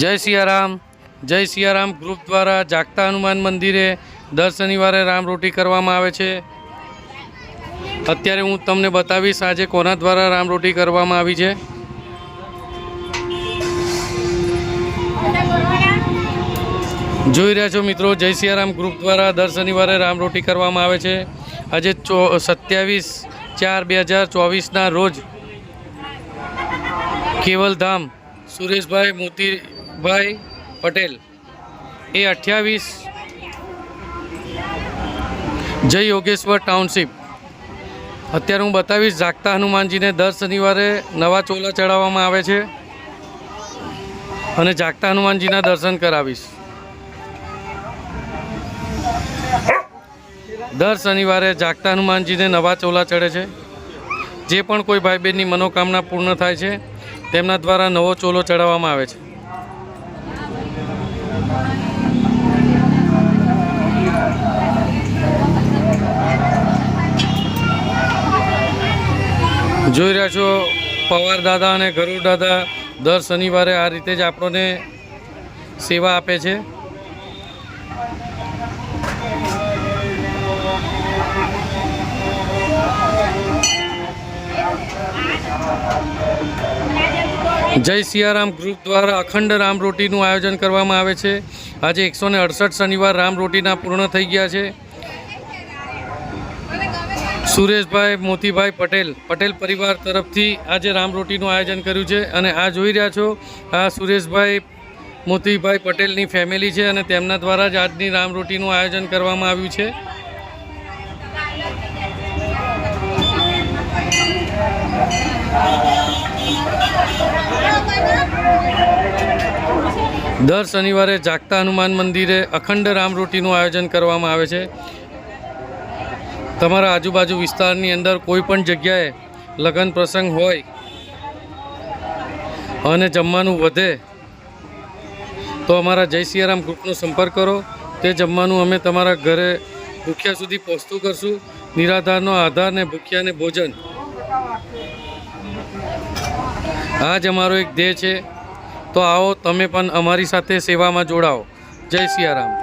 જય સિયારામ જય સિયારામ ગ્રુપ દ્વારા જાગતા હનુમાન મંદિરે દર શનિવારે રામ રોટી કરવામાં આવે છે. અત્યારે હું તમને બતાવીશ આજે કોના દ્વારા રામ રોટી કરવામાં આવી છે. જોઈ રહ્યા છો મિત્રો, જય સિયારામ ગ્રુપ દ્વારા દર શનિવારે રામરોટી કરવામાં આવે છે. આજે ચો સત્યાવીસ ચાર બે હજાર ચોવીસના રોજ કેવલધામ સુરેશભાઈ મોતીભાઈ પટેલ. એ અઠ્યાવીસ જય યોગેશ્વર ટાઉનશીપ. અત્યારે હું બતાવીશ જાગતા હનુમાનજીને દર શનિવારે નવા ચોલા ચડાવવામાં આવે છે અને જાગતા હનુમાનજીના દર્શન કરાવીશ. દર શનિવારે જાગતા હનુમાનજીને નવા ચોલા ચડે છે. જે પણ કોઈ ભાઈ બહેનની મનોકામના પૂર્ણ થાય છે તેમના દ્વારા નવો ચોલો ચડાવવામાં આવે છે. જોઈ રહ્યા છો, પવાર દાદા અને ગરુડ દાદા દર શનિવારે આ રીતે જ આપણને સેવા આપે છે. જય સિયારામ ગ્રુપ દ્વારા અખંડ રામ રોટીનું આયોજન કરવામાં આવે છે. આજે એકસો ને અડસઠ શનિવાર રામ રોટીના પૂર્ણ થઈ ગયા છે. સુરેશભાઈ મોતીભાઈ પટેલ પટેલ પરિવાર તરફથી આજે રામ રોટીનું આયોજન કર્યું છે અને આ જોઈ રહ્યા છો, આ સુરેશભાઈ મોતીભાઈ પટેલની ફેમિલી છે અને તેમના દ્વારા જ આજની રામ રોટીનું આયોજન કરવામાં આવ્યું છે. દર શનિવારે જાગતા હનુમાન મંદિરે અખંડ રામ રોટીનું આયોજન કરવામાં આવે છે. તમારા આજુબાજુ વિસ્તારની અંદર કોઈ પણ જગ્યાએ લગ્ન પ્રસંગ હોય અને જમવાનું વધે, તો અમારા જય સિયારામ ગ્રુપનો સંપર્ક કરો. તે જમવાનું અમે તમારા ઘરે ભૂખ્યા સુધી પહોંચતું કરશું. નિરાધારનો આધાર ને ભૂખ્યાને ભોજન. આ જ અમારો એક ધ્યેય છે તો આવો તમે પણ અમારી સાથે સેવામાં જોડાઓ. જય સિયારામ.